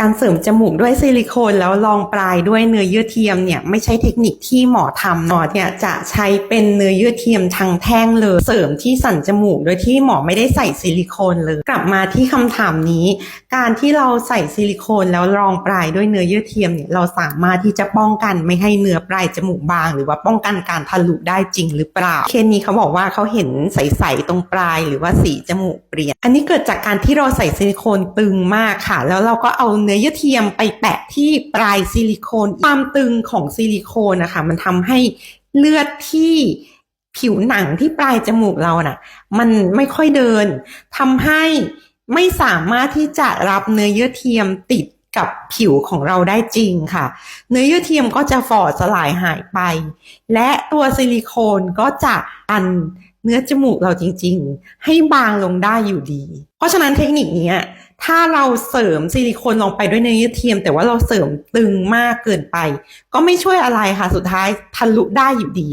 การเสริมจมูกด้วยซิลิโคนแล้วรองปลายด้วยเนื้อเยื่อเทียมเนี่ยไม่ใช่เทคนิคที่หมอทำหมอเนี่ยจะใช้เป็นเนื้อเยื่อเทียมทางแท่งเลย เสริมที่สันจมูกโดยที่หมอไม่ได้ใส่ซิลิโคนเลย กลับมาที่คำถามนี้ การที่เราใส่ซิลิโคนแล้วรองปลายด้วยเนื้อเยื่อเทียมเนี่ยเราสามารถที่จะป้องกันไม่ให้เนื้อปลายจมูกบาง หรือว่าป้องกันการทะลุได้จริงหรือเปล่าเคสนี้เขาบอกว่าเขาเห็นใสๆตรงปลายหรือว่าสีจมูกเปลี่ยน อันนี้เกิดจากการที่เราใส่ซิลิโคนตึงมากค่ะ แล้วเราก็เอาเนื้อเยื่อเทียมไปแปะที่ปลายซิลิโคน ความตึงของซิลิโคนนะคะมันทำให้เลือดที่ผิวหนังที่ปลายจมูกเราน่ะ มันไม่ค่อยเดินทำให้ไม่สามารถที่จะรับเนื้อเยื่อเทียมติดกับผิวของเราได้จริงค่ะ เนื้อเยื่อเทียมก็จะฝ่อสลายหายไป และตัวซิลิโคนก็จะอันเนื้อจมูกเราจริง ๆ ให้บางลงได้อยู่ดี เพราะฉะนั้นเทคนิคนี้ ถ้าเราเสริมซิลิโคนลงไปด้วยเนื้อเยื่อเทียม แต่ว่าเราเสริมตึงมากเกินไป ก็ไม่ช่วยอะไรค่ะ สุดท้ายทะลุได้อยู่ดี